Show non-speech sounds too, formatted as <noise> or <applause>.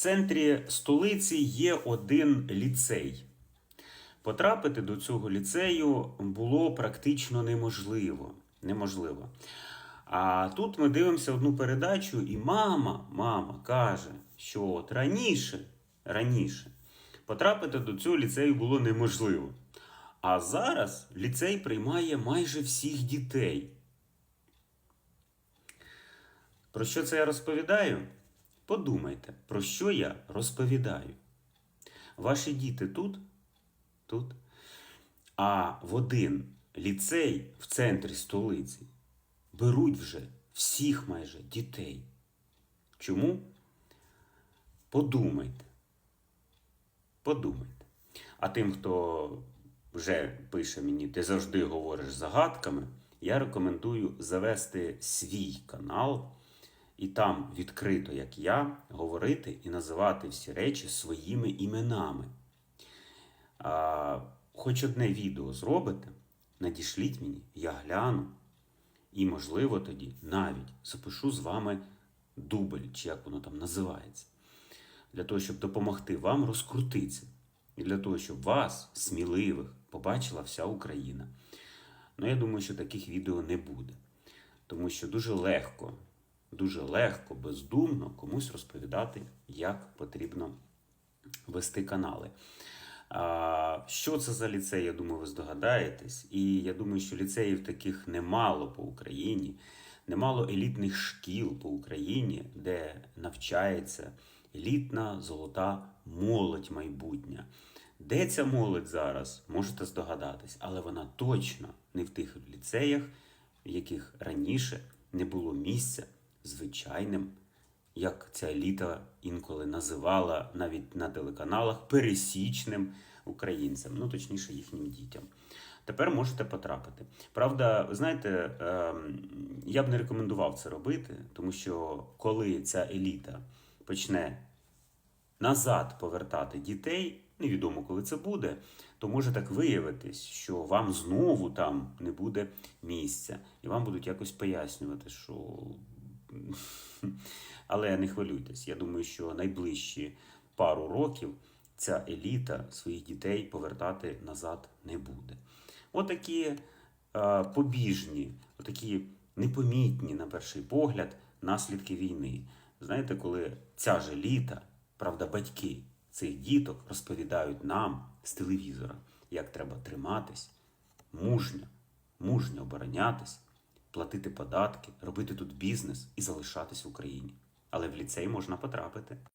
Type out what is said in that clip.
центрі столиці є один ліцей. Потрапити до цього ліцею було практично неможливо. неможливо. А тут ми дивимося одну передачу, і мама, мама каже, що от раніше, раніше потрапити до цього ліцею було неможливо. А зараз ліцей приймає майже всіх дітей. Про що це я розповідаю? Подумайте, про що я розповідаю. Ваші діти тут? Тут. А в один ліцей в центрі столиці беруть вже всіх майже дітей. Чому? Подумайте. Подумайте. А тим, хто вже пише мені, ти завжди говориш загадками, я рекомендую завести свій канал і там відкрито, як я, говорити і називати всі речі своїми іменами. А, хоч одне відео зробите, надішліть мені, я гляну. І, можливо, тоді навіть запишу з вами дубль, чи як воно там називається, для того, щоб допомогти вам розкрутитися. І для того, щоб вас, сміливих, побачила вся Україна. Ну, я думаю, що таких відео не буде. Тому що дуже легко, дуже легко, бездумно комусь розповідати, як потрібно вести канали. Що це за ліцей, я думаю, ви здогадаєтесь. І я думаю, що ліцеїв таких немало по Україні, немало елітних шкіл по Україні, де навчається елітна золота молодь майбутня. Де ця молодь зараз, можете здогадатись, але вона точно не в тих ліцеях, в яких раніше не було місця звичайним, як ця еліта інколи називала навіть на телеканалах пересічним українцям, ну точніше їхнім дітям. Тепер можете потрапити. Правда, ви знаєте, ем, я б не рекомендував це робити, тому що коли ця еліта почне назад повертати дітей, невідомо коли це буде, то може так виявитись, що вам знову там не буде місця, і вам будуть якось пояснювати, що. <laughs> Але не хвилюйтесь, я думаю, що найближчі пару років ця еліта своїх дітей повертати назад не буде. Отакі е, побіжні, отакі непомітні, на перший погляд, наслідки війни. Знаєте, коли ця ж еліта, правда, батьки цих діток розповідають нам з телевізора, як треба триматись, мужньо, мужньо оборонятись, платити податки, робити тут бізнес і залишатись в Україні. Але в ліцей можна потрапити.